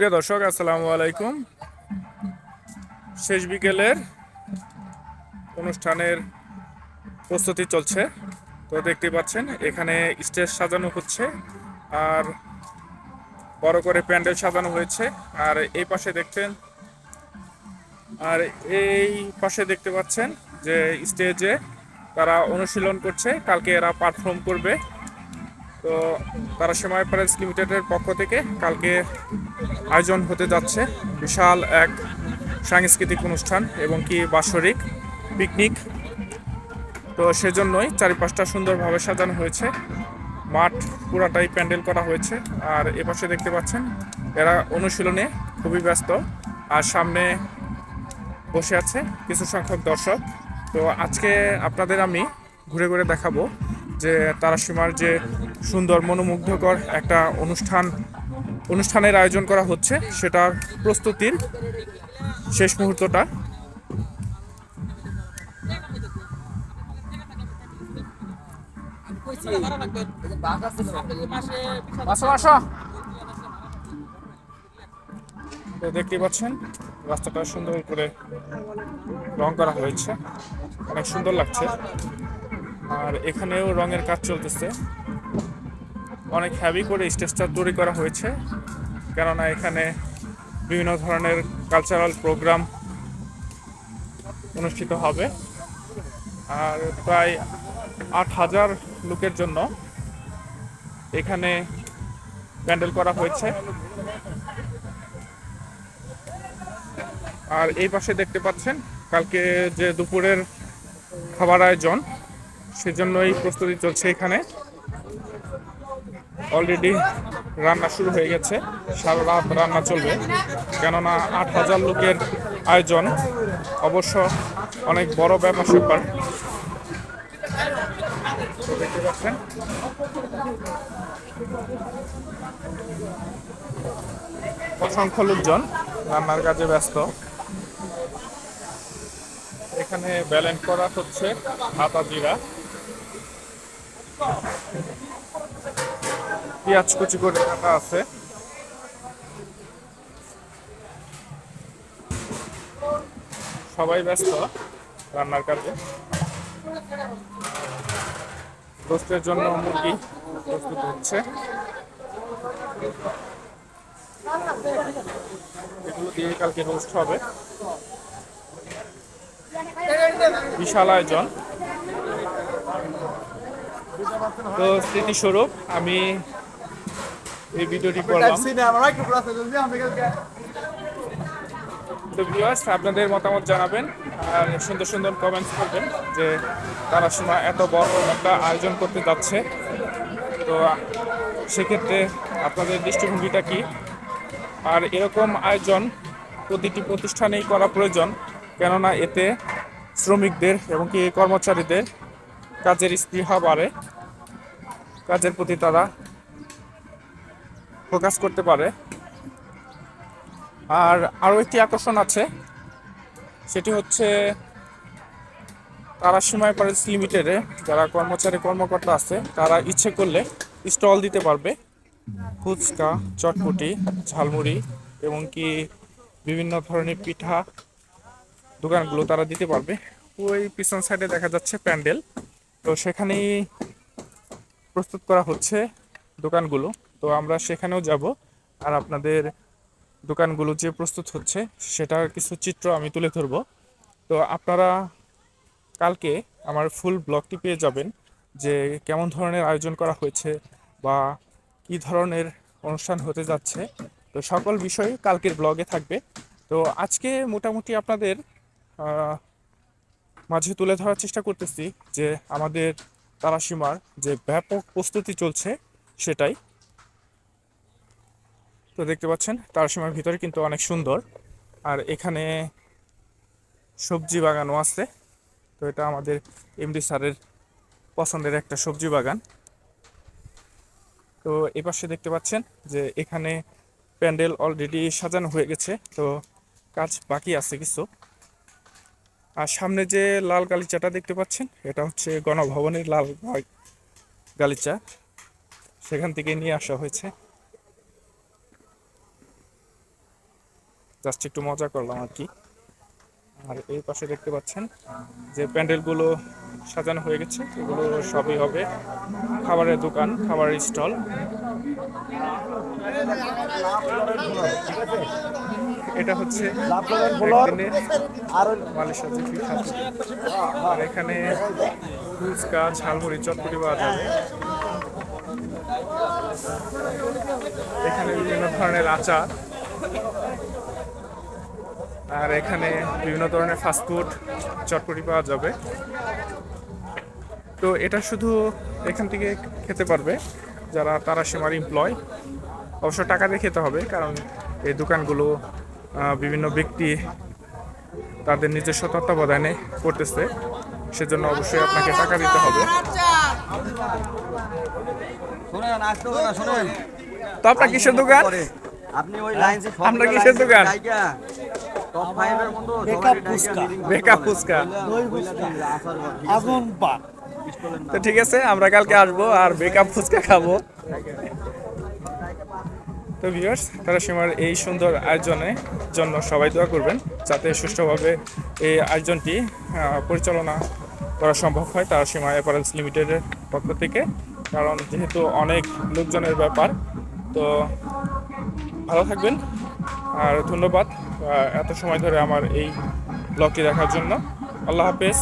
প্রিয় দর্শক, আসসালামু আলাইকুম। শেষ বিকেলের অনুষ্ঠানের প্রস্তুতি চলছে। তো দেখতে পাচ্ছেন, এখানে স্টেজ সাজানো হচ্ছে আর বড় করে প্যান্ডেল সাজানো হয়েছে। আর এই পাশে দেখছেন, আর এই পাশে দেখতে পাচ্ছেন যে স্টেজে তারা অনুশীলন করছে। কালকে এরা পারফর্ম করবে। তো তারা সময় প্যারেন্টস লিমিটেডের পক্ষ থেকে কালকে আয়োজন হতে যাচ্ছে। বিশাল এক সাংস্কৃতিক অনুষ্ঠান এবং কি বাৎসরিক পিকনিক। তো সেজন্যই চারিপাশটা সুন্দরভাবে সাজানো হয়েছে। মাঠ পুরাটাই প্যান্ডেল করা হয়েছে। আর এপাশে দেখতে পাচ্ছেন, এরা অনুশীলনে খুবই ব্যস্ত। আর সামনে বসে আছে কিছু সংখ্যক দর্শক। তো আজকে আপনাদের আমি ঘুরে ঘুরে দেখাবো যে তারাসীমার যে সুন্দর, মনোমুগ্ধকর একটা অনুষ্ঠান অনুষ্ঠানের আয়োজন করা হচ্ছে সেটার প্রস্তুতির শেষ মুহূর্তটা। আসো আসো। তো দেখতেই পাচ্ছেন, রাস্তাটা সুন্দর করে রং করা হয়েছে। অনেক সুন্দর লাগছে। আর এখানেও রঙের কাজ চলতেছে। অনেক হ্যাভি করে স্টেজটা তৈরি করা হয়েছে। কেননা এখানে বিভিন্ন ধরনের কালচারাল প্রোগ্রাম অনুষ্ঠিত হবে। আর প্রায় আট হাজার লোকের জন্য এখানে প্যান্ডেল করা হয়েছে। আর এই পাশে দেখতে পাচ্ছেন, কালকে যে দুপুরের খাবার আয়োজন, সেজন্যই প্রস্তুতি চলছে এখানে। অলরেডি রান্না শুরু হয়ে গেছে। সারা রাত রান্না চলবে। কেননা আট হাজার লোকের আয়োজন। অবশ্য অনেক বড় ব্যাপার স্যাপার। অসংখ্য লোকজন রান্নার কাজে ব্যস্ত। এখানে ব্যালেন্স করা হচ্ছে হাতা জিরা পেঁয়াজ কুচি করে রাখা আছে। সবাই ব্যস্ত রান্নার কাজে। রোস্টের জন্য মুরগি প্রস্তুত হচ্ছে। এগুলো দিয়ে কালকে রোস্ট হবে। বিশাল আয়োজন। তো স্মৃতিস্বরূপ, আমি এই ভিডিওটি করলাম। তো ভিউয়ার্স আপনাদের মতামত জানাবেন আর সুন্দর সুন্দর কমেন্টস করবেন যে তারা সময় এত বড় একটা আয়োজন করতে যাচ্ছে। তো সেক্ষেত্রে আপনাদের দৃষ্টিভঙ্গিটা কি? আর এরকম আয়োজন প্রতিটি প্রতিষ্ঠানেই করা প্রয়োজন কেননা এতে শ্রমিকদের এবং কি কর্মচারীদের কাজের স্পৃহা বাড়ে। কাজের প্রতি তারা ফোকাস করতে পারে। আর আরও একটি আকর্ষণ আছে, সেটি হচ্ছে তারা সীমায় প্যারেন্টস লিমিটেডে যারা কর্মচারী, কর্মকর্তা আছে, তারা ইচ্ছে করলে স্টল দিতে পারবে। ফুচকা, চটপটি, ঝালমুড়ি এবং কি বিভিন্ন ধরনের পিঠা দোকানগুলো তারা দিতে পারবে। ওই পিছন সাইডে দেখা যাচ্ছে প্যান্ডেল। তো সেখানেই প্রস্তুত করা হচ্ছে দোকানগুলো। তো আমরা সেখানেও যাব। আর আপনাদের দোকানগুলো যে প্রস্তুত হচ্ছে, সেটার কিছু চিত্র আমি তুলে ধরব। তো আপনারা কালকে আমার ফুল ব্লগটি পেয়ে যাবেন যে কেমন ধরনের আয়োজন করা হয়েছে বা কি ধরনের অনুষ্ঠান হতে যাচ্ছে। তো সকল বিষয় কালকের ব্লগে থাকবে। তো আজকে মোটামুটি আপনাদের মাঝে তুলে ধরার চেষ্টা করতেছি যে আমাদের তারাসীমার যে ব্যাপক প্রস্তুতি চলছে সেটাই। তো দেখতে পাচ্ছেন, তারাসীমার ভিতরে কিন্তু অনেক সুন্দর। আর এখানে সবজি বাগানও আছে। তো এটা আমাদের এমডি স্যারের পছন্দের একটা সবজি বাগান। তো এপাশে দেখতে পাচ্ছেন যে এখানে প্যান্ডেল অলরেডি সাজানো হয়ে গেছে, তো কাজ বাকি আছে কিছু। আর সামনে যে লাল গালিচাটা দেখতে পাচ্ছেন, এটা হচ্ছে গণভবনের লাল গালিচা। সেখান থেকে নিয়ে আসা হয়েছে। জাস্ট একটু মজা করলাম আর কি। আর এই পাশে দেখতে পাচ্ছেন যে প্যান্ডেলগুলো সাজানো হয়ে গেছে, এগুলো সবই হবে খাবারের দোকান, খাবারের স্টল। এটা হচ্ছে আর এখানে ফুচকা, ঝালমুড়ি, চটপটি পাওয়া যাবে। এখানে বিভিন্ন ধরনের আচার। আর এখানে বিভিন্ন ধরনের ফাস্টফুড চটপটি পাওয়া যাবে। তো এটা শুধু এখান থেকে খেতে পারবে যারা তারা সীমার এমপ্লয় অবশ্য টাকা দিয়ে খেতে হবে কারণ এই দোকানগুলো বিভিন্ন ব্যক্তি তাদের নিজস্ব তত্ত্বাবধানে করতেছে। সেজন্য অবশ্যই আপনাকে টাকা দিতে হবে। তো আপনার কিসের দোকান? আপনি ওই লাইনসে আপনার কিসের দোকান? ফুচকা। ফুচকা। আগুন তো ঠিক আছে আমরা কালকে আসব আর বেকআপ ফুচকা খাব। তো ভিউয়ার্স তারা সীমার এই সুন্দর আয়োজনের জন্য সবাই দোয়া করবেন যাতে সুষ্ঠুভাবে এই আয়োজনটি পরিচালনা করা সম্ভব হয় তারা সীমা অ্যাপারেলস লিমিটেডের পক্ষ থেকে। কারণ যেহেতু অনেক লোকজনের ব্যাপার তো ভালো থাকবেন। আর ধন্যবাদ। এত সময় ধরে আমার এই ব্লগটি দেখার জন্য। আল্লাহ হাফেজ।